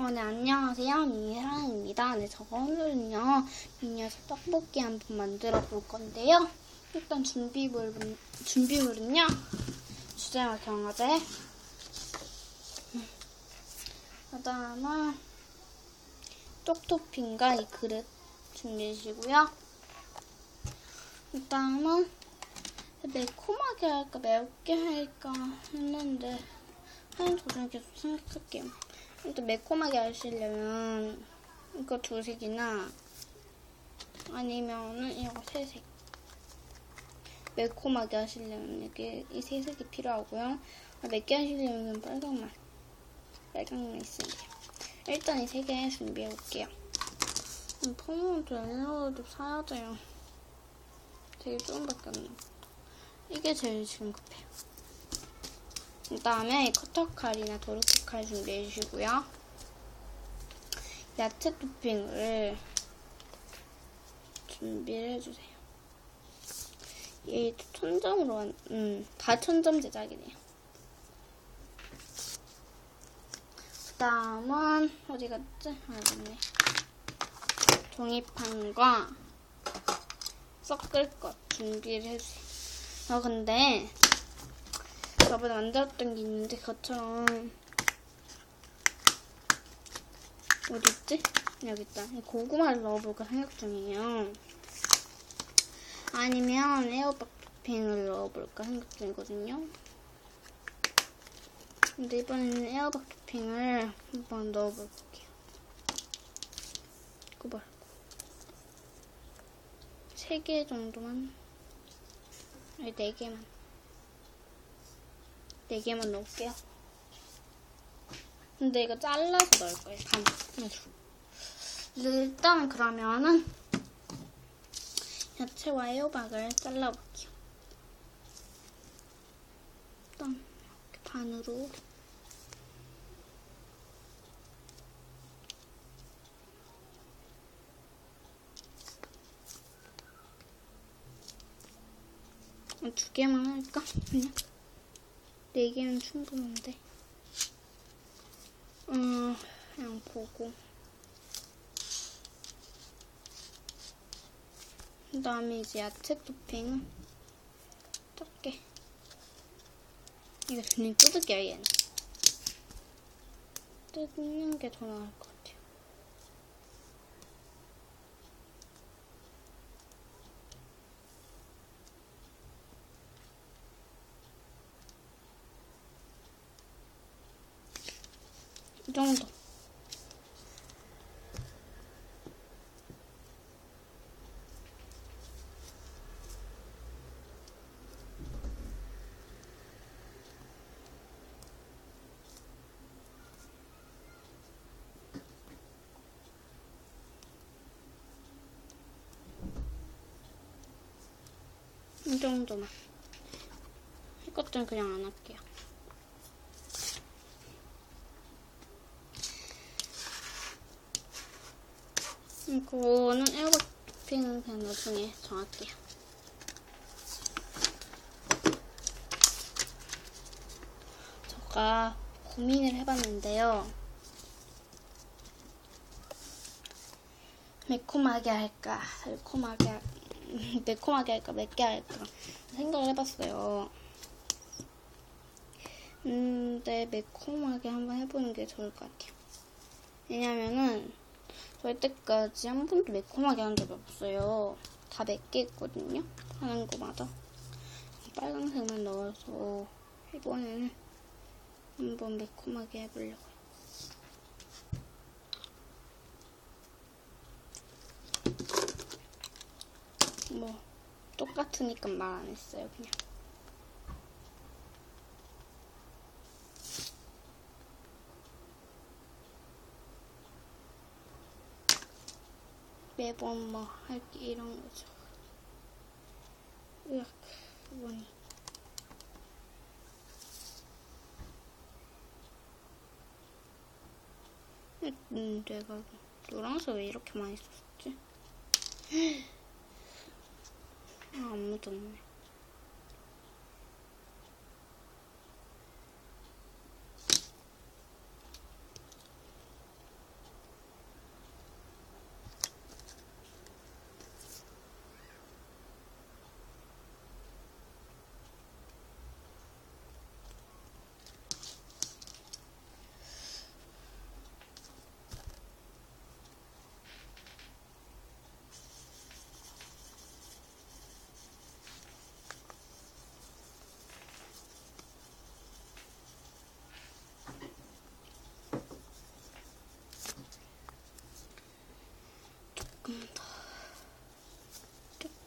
어, 네, 안녕하세요. 미니사랑입니다. 네, 저 오늘은요, 미니에서 떡볶이 한번 만들어 볼 건데요. 일단 준비물, 준비물은요, 주제와 경화제, 그 다음에 쪽토핑과 이 그릇 준비해주시고요. 일단은 매콤하게 할까 맵게 할까 했는데 하는 도중에 계속 생각할게요. 일단 매콤하게 하시려면 이거 두색이나 아니면은 이거 세색 매콤하게 하시려면 이게 이 세 색이 필요하고요. 아, 맵게 하시려면 빨강맛 빨강맛 있으면 돼요. 일단 이 세 개 준비해 볼게요. 음, pomo도 옐로우도 사야 돼요. 되게 조금밖에 안 남았다. 이게 제일 지금 급해요. 그 다음에 커터칼이나 도르코칼 준비해 주시고요. 야채 토핑을 준비를 해주세요. 얘 천점으로 한, 음, 다 천점 제작이네요. 그 다음은, 어디 갔지? 아, 맞네. 종이판과 섞을 것 준비를 해주세요. 아, 근데, 저번에 만들었던 게 있는데, 그것처럼, 어디 있지? 여기 있다. 고구마를 넣어볼까 생각 중이에요. 아니면 에어박 토핑을 넣어볼까 생각 중이거든요. 근데 이번에는 에어박 토핑을 한번 넣어볼게요. 이거 말고. 3개 정도만. 아니, 4개만. 4개만 넣을게요. 근데 이거 잘라서 넣을 거예요. 반으로. 일단 그러면은 야채와 애호박을 잘라볼게요. 일단 이렇게 반으로 두 개만 할까? 그냥 네 개는 충분한데. 음, 그냥 보고. 그 다음에 이제 야채 토핑 적게 이거 그냥 뜯을게요 얘는 뜯는 게 더 나을 이 정도 이 정도만. 이것들은 그냥 안 할게요. 이거는 에어컨 토핑은 그냥 나중에 정할게요. 제가 고민을 해봤는데요. 매콤하게 할까, 달콤하게 할까. 매콤하게 할까 맵게 할까 생각을 해봤어요. 근데 매콤하게 한번 해보는 게 좋을 것 같아요. 왜냐면은 저 때까지 한 번도 매콤하게 한 적이 없어요. 다 맵게 했거든요. 하는 거마다. 빨간색만 넣어서 이번에는 한번 매콤하게 해보려고요. 뭐 똑같으니까 말 안 했어요 그냥 매번 뭐 할게 이런 거죠 으악 원이 음, 내가 노란색 왜 이렇게 많이 썼지? 아, 아무도 없네.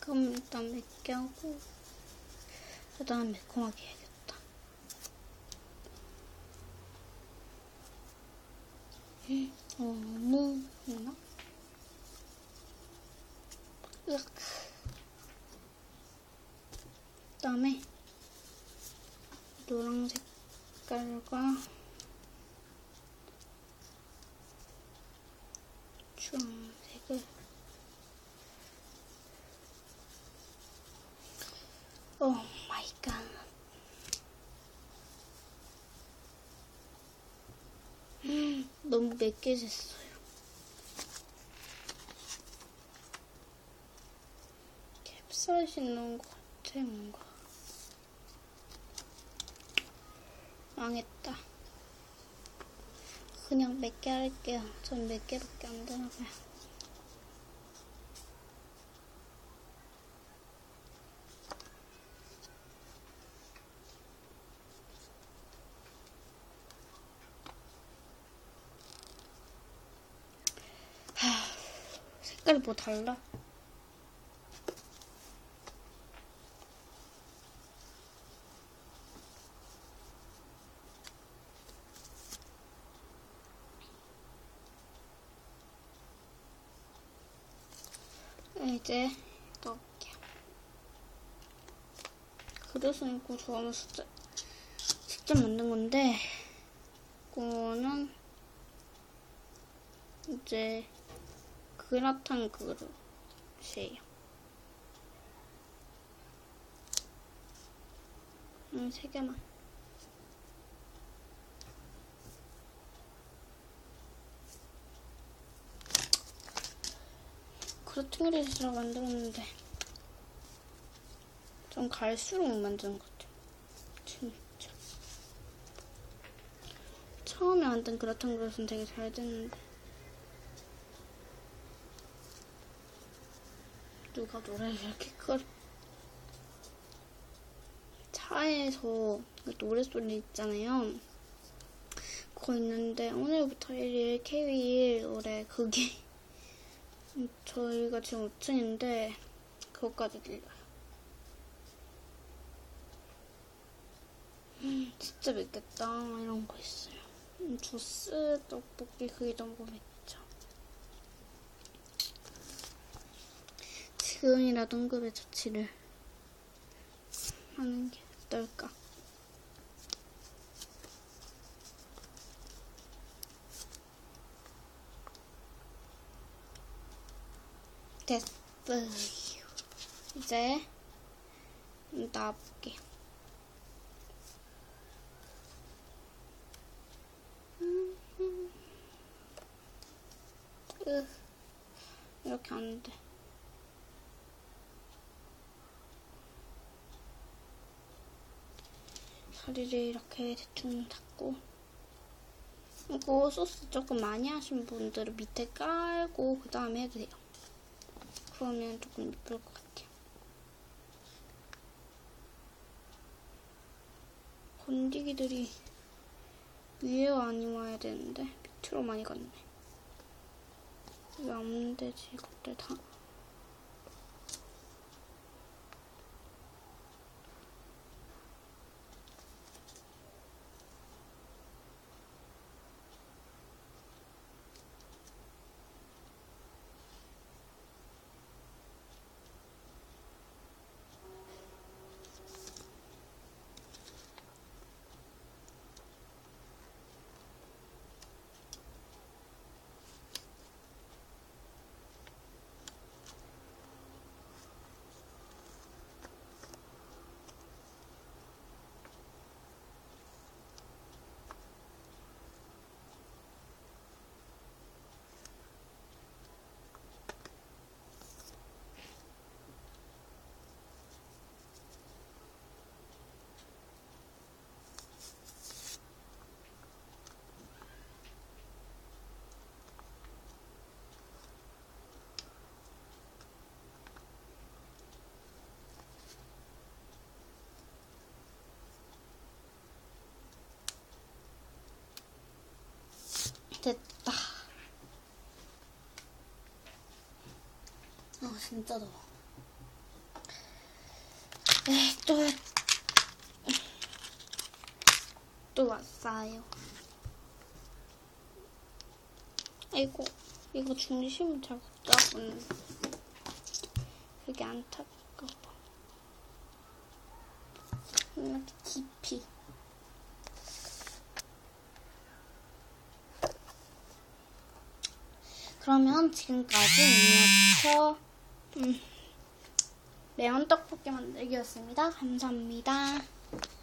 그럼 일단 맵게 하고 그다음 매콤하게 해야겠다. 음, 너무? 으악. 그다음에 노랑 색깔과 주황색을 오 마이 갓. 음, 맵게 됐어요. 캡사이신 넣은 것 같아, 뭔가. 망했다. 그냥 몇 개 할게요. 전 몇 개밖에 안 되나 봐요. 색깔이 뭐 달라? 이제 넣을게요. 그릇은 이거 좋아하는 숫자, 숫자 만든 건데, 이거는 이제 그라탕 그릇이에요. 음, 세 개만. 그라탕 그릇이라 만들었는데 좀 갈수록 못 만드는 것 같아요. 진짜. 처음에 만든 그라탕 그릇은 되게 잘 됐는데 누가 노래를 이렇게 끄 차에서 그 노래소리 있잖아요. 그거 있는데 오늘부터 1일 K-윌 노래 그게 저희가 지금 5층인데 그것까지 들려요. 음, 진짜 맵겠다 이런 거 있어요. 음, 주스 떡볶이 그게 너무 맵죠. 지금이라도 응급의 조치를 하는 게 어떨까? 됐어요. 이제. 으, 이렇게 안 돼. 다리를 이렇게 대충 닦고 이거 소스 조금 많이 하신 분들은 밑에 깔고 그 다음에 해도 돼요. 그러면 조금 이쁠 것 같아요. 건디기들이 위에 많이 와야 되는데 밑으로 많이 갔네. 왜 안 되지 이것들 다. 됐다. 아, 진짜 더워. 또, 또 왔어요. 아이고, 이거 중심을 잘 못 잡은. 그게 안타까워. 이렇게 깊이. 그러면 지금까지 미니어처 음, 매운 떡볶이 만들기였습니다. 감사합니다.